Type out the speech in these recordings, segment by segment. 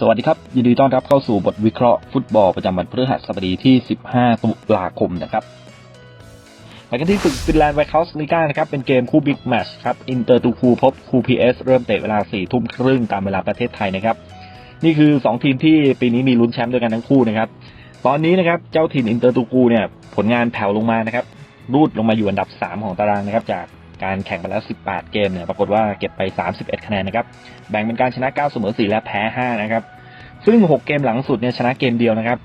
สวัสดีครับ ยินดีต้อนรับเข้าสู่บทวิเคราะห์ฟุตบอลประจำวันพฤหัสบดีที่ 15 ตุลาคมนะครับไปกันที่ศึกฟินแลนด์ไวท์เฮาส์ลีกานะครับ เป็นเกมคู่บิ๊กแมชครับ อินเตอร์ตูคูพบคูพีเอสเริ่มเตะเวลา 4 ทุ่มครึ่งตามเวลาประเทศไทยนะครับ นี่คือ 2 ทีมที่ปีนี้มีลุ้นแชมป์ด้วยกันทั้งคู่นะครับ ตอนนี้นะครับเจ้าถิ่นอินเตอร์ตูคูเนี่ยผลงานแผ่วลงมานะครับรูดลงมาอยู่อันดับ 3 ของตารางนะครับจาก การแข่งไปแล้ว 18 เกมเนี่ยปรากฏว่าเก็บไป 31 คะแนนนะครับ แบ่งเป็นการชนะ 9 เสมอ 4 และแพ้ 5 นะครับ ซึ่ง 6 เกมหลังสุดเนี่ยชนะเกมเดียวนะครับ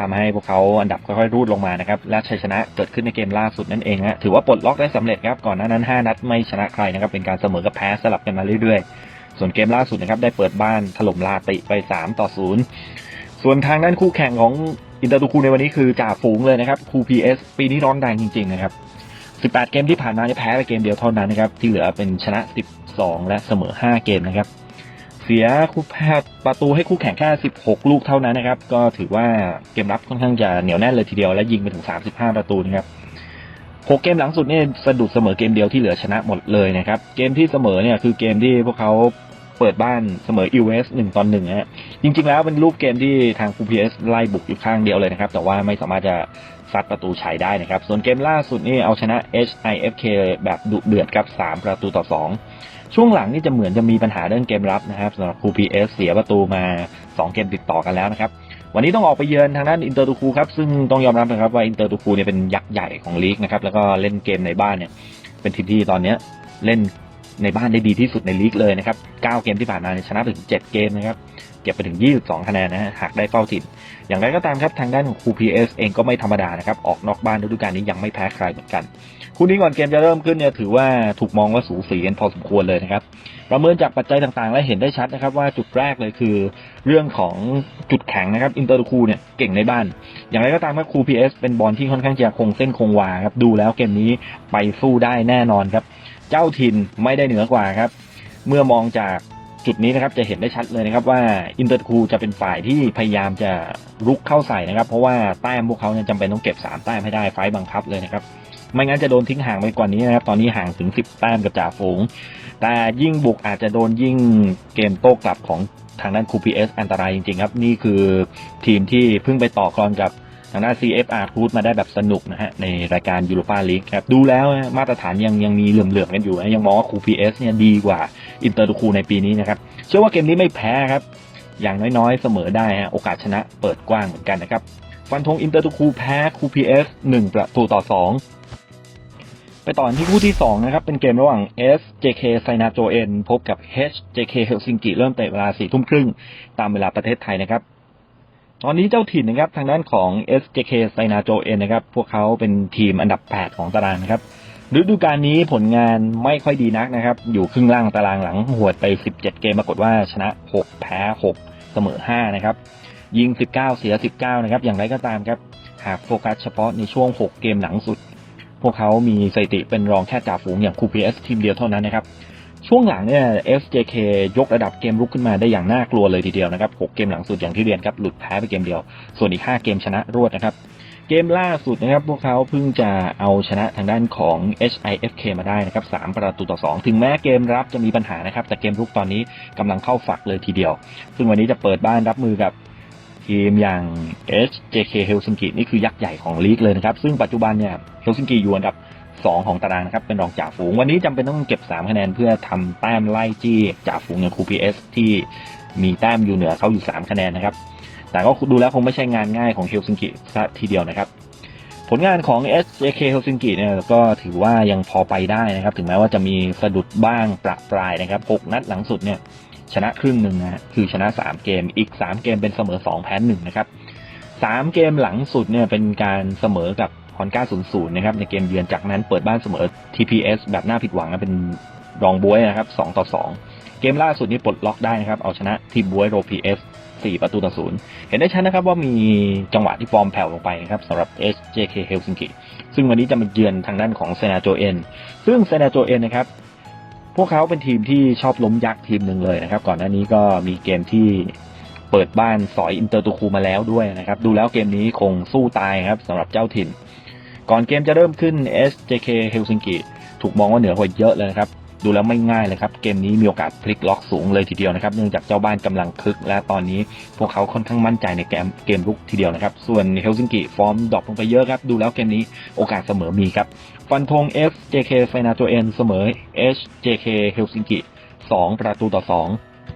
ทำให้พวกเขาอันดับค่อยๆ รูดลงมานะครับ และชัยชนะเกิดขึ้นในเกมล่าสุดนั่นเองฮะถือว่าปลดล็อกได้สำเร็จครับ ก่อนหน้านั้น 5 นัดไม่ชนะใครนะครับ เป็นการเสมอกับแพ้สลับกันมาเรื่อยๆ ส่วนเกมล่าสุดนะครับได้เปิดบ้านถล่มลาติไป 3 ต่อ 0 ส่วนทางด้านคู่แข่งของอินเตอร์ตูคูในวันนี้คือจ่าฝูงเลยนะครับคูพีเอสปีนี้ร้อนแรงจริงๆนะครับ 18 เกมที่ผ่านมาจะแพ้ไปเกมเดียวเท่านั้นนะครับ ที่เหลือเป็นชนะ 12 และเสมอ 5 เกมนะครับ เสียคู่แพ้ประตูให้คู่แข่งแค่ 16 ลูกเท่านั้นนะครับ ก็ถือว่าเกมรับค่อนข้างจะเหนียวแน่นเลยทีเดียวและยิงไปถึง 35 ประตูนะครับ6เกมหลังสุดเนี่ยสะดุดเสมอเกมเดียวที่เหลือชนะหมดเลยนะครับ เกมที่เสมอเนี่ยคือเกมที่พวกเขาเปิดบ้านเสมออิวเอสหนึ่งตอนหนึ่งฮะจริง ๆ แล้วเป็นรูปเกมที่ทาง QPS ไล่บุกอยู่ข้างเดียวเลยนะครับ แต่ว่าไม่สามารถจะ ซัดประตูชัยได้นะครับ ส่วนเกมล่าสุดนี่เอาชนะ HIFK แบบดุเดือดครับ 3 ประตูต่อ 2 ช่วงหลังนี่จะเหมือนจะมีปัญหาเรื่องเกมรับนะครับสำหรับ QPS เสียประตูมา 2 เกมติดต่อกันแล้วนะครับ วันนี้ต้องออกไปเยือนทางด้านอินเตอร์ตูคูครับ ซึ่งต้องยอมรับนะครับว่าอินเตอร์ตูคูเนี่ยเป็นยักษ์ใหญ่ของลีกนะครับ แล้วก็เล่นเกมในบ้านเนี่ย เป็นทีมที่ตอนเนี้ยเล่น ในบ้านได้ดีที่สุดในลีกเลยนะครับ 9 เกมที่ผ่านมาชนะถึง 7 เกมนะครับ เก็บไปถึง 22 คะแนนนะฮะ หากได้เฝ้าถิ่น อย่างไรก็ตามครับ ทางด้านของ QPS เองก็ไม่ธรรมดานะครับ ออกนอกบ้านฤดูกาลนี้ยังไม่แพ้ใครเหมือนกัน คู่นี้ก่อนเกมจะเริ่มขึ้นเนี่ยถือว่าถูกมองว่าสูสีกันพอสมควรเลยนะครับ ประเมินจากปัจจัยต่างๆ และเห็นได้ชัดนะครับว่าจุดแรกเลยคือ เรื่องของจุดแข็งนะครับ อินเตอร์คูเนี่ยเก่งในบ้าน อย่างไรก็ตามครับ QPS เป็นบอลที่ค่อนข้างจะคงเส้นคงวาครับ ดูแล้วเกมนี้ไปสู้ได้แน่นอนครับ เจ้าถิ่นไม่ได้เหนือกว่าครับ เมื่อมองจากจุดนี้นะครับจะเห็นได้ชัดเลยนะครับว่าอินเตอร์คูจะเป็นฝ่ายที่พยายามจะรุกเข้าใส่นะครับ เพราะว่าแต้มพวกเขาเนี่ยจำเป็นต้องเก็บ 3 แต้มให้ได้ไฟต์บังคับเลยนะครับไม่งั้นจะโดนทิ้งห่างไปกว่านี้นะครับ ตอนนี้ห่างถึง 10 แต้มกับจ่าฝูง แต่ยิ่งบุกอาจจะโดนยิ่งเกมโต้กลับของทางด้าน QPS อันตรายจริงๆครับ นี่คือทีมที่เพิ่งไปต่อกรกับ ทางด้าน CFR พูดมาได้แบบสนุกนะฮะ ในรายการยูโรปาลีกครับดูแล้วมาตรฐานยังยังมีเหลื่อมๆกันอยู่นะยังมองว่า QPS เอสเนี่ยดีกว่าอินเตอร์ตูคูในปีนี้นะครับ เชื่อว่าเกมนี้ไม่แพ้ครับ อย่างน้อยๆ เสมอได้ฮะโอกาสชนะเปิดกว้างเหมือนกันนะครับฟันธงอินเตอร์ตูคูแพ้ QPS 1ประตูต่อ2ไปต่อที่คู่ที่ 2 นะครับ เป็นเกมระหว่าง SJK ไซนาโจเอ็นพบกับ HJK เฮลซิงกิเริ่มเตะเวลา4ทุ่มครึ่ง ตามเวลาประเทศไทยนะครับ ตอนนี้เจ้าถิ่นนะครับทางด้านของ SJK ไซนาโจเอ็นนะครับพวกเขาเป็นทีมอันดับ 8 ของตารางครับฤดูกาลนี้ผลงานไม่ค่อยดีนักนะครับ อยู่ครึ่งล่างตารางหลังหวดไป 17 เกมปรากฏว่าชนะ 6 แพ้ 6 เสมอ 5 นะครับ ยิง 19 เสีย 19 นะครับ อย่างไรก็ตามครับ หากโฟกัสเฉพาะในช่วง 6 เกมหลังสุด พวกเขามีสถิติเป็นรองแค่จ่าฝูงอย่าง QPS ทีมเดียวเท่านั้นนะครับ ช่วงหลังเนี่ย SJK ยกระดับเกมรุกขึ้นมาได้อย่างน่ากลัวเลยทีเดียวนะครับ 6 เกมหลังสุดอย่างที่เรียนครับ หลุดแพ้ไปเกมเดียว ส่วนอีก 5 เกมชนะรวดนะครับ เกมล่าสุดนะครับ พวกเขาเพิ่งจะเอาชนะทางด้านของ HIFK มาได้นะครับ 3 ประตูต่อ 2 ถึงแม้เกมรับจะมีปัญหานะครับ แต่เกมรุกตอนนี้กำลังเข้าฝักเลยทีเดียว ซึ่งวันนี้จะเปิดบ้านรับมือกับทีมอย่าง HJK Helsinki นี่คือยักษ์ใหญ่ของลีกเลยนะครับ ซึ่งปัจจุบันเนี่ย Helsinki อยู่อันดับ 2 ของตารางนะครับเป็นรองจ่าฝูง วันนี้จำเป็นต้องเก็บ 3 คะแนนเพื่อทำแต้มไล่จี้จ่าฝูงอย่าง QPS ที่มีแต้มอยู่เหนือเขาอยู่ 3 คะแนนนะครับ แต่ก็ดูแล้วคงไม่ใช่งานง่ายของเฮลซิงกิซะทีเดียวนะครับ ผลงานของ SJK เฮลซิงกิเนี่ยก็ถือว่ายังพอไปได้นะครับ ถึงแม้ว่าจะมีสะดุดบ้างประปรายนะครับ6นัดหลังสุดเนี่ยชนะครึ่งหนึ่งนะคือชนะ 3 เกมอีก 3 เกมเป็นเสมอ 2 แพ้1นะครับ3เกมหลังสุดเนี่ยเป็นการเสมอกับ อนก้า00นะครับในเกมเยือนจากนั้นเปิดบ้านเสมอ TPS แบบน่าผิดหวังนะเป็นรองบวยนะครับ2ต่อ2เกมล่าสุดนี้ปลดล็อกได้นะครับ เอาชนะทีมบวยโรพีเอส4ประตูต่อศูนย์เห็นได้ชัดนะครับว่ามีจังหวะที่ฟอร์มแผ่วลงไปนะครับสำหรับ SJK Helsinki ซึ่งวันนี้จะมาเยือนทางด้านของเซนาโจเอ็นซึ่งเซนาโจเอ็นนะครับพวกเขาเป็นทีมที่ชอบล้มยักษ์ทีมหนึ่งเลยนะครับ ก่อนหน้านี้ก็มีเกมที่เปิดบ้านสอยอินเตอร์ตูคูมาแล้วด้วยนะครับ ดูแล้วเกมนี้คงสู้ตายครับสำหรับเจ้าถิ่น ก่อนเกมจะเริ่มขึ้น SJK Helsinki ถูกมองว่าเหนือกว่าเยอะเลยนะครับ ดูแล้วไม่ง่ายเลยครับ เกมนี้มีโอกาสพลิกล็อกสูงเลยทีเดียวนะครับ เนื่องจากเจ้าบ้านกำลังคึก และตอนนี้พวกเขาค่อนข้างมั่นใจในเกมเกมลุกทีเดียวนะครับ ส่วนเฮลซิงกิฟอร์มดรอปลงไปเยอะครับ ดูแล้วเกมนี้โอกาสเสมอมีครับ ฟันธง FJK ไฟนาโจเอ็นเสมอ HJK เฮลซิงกิ2ประตูต่อ 2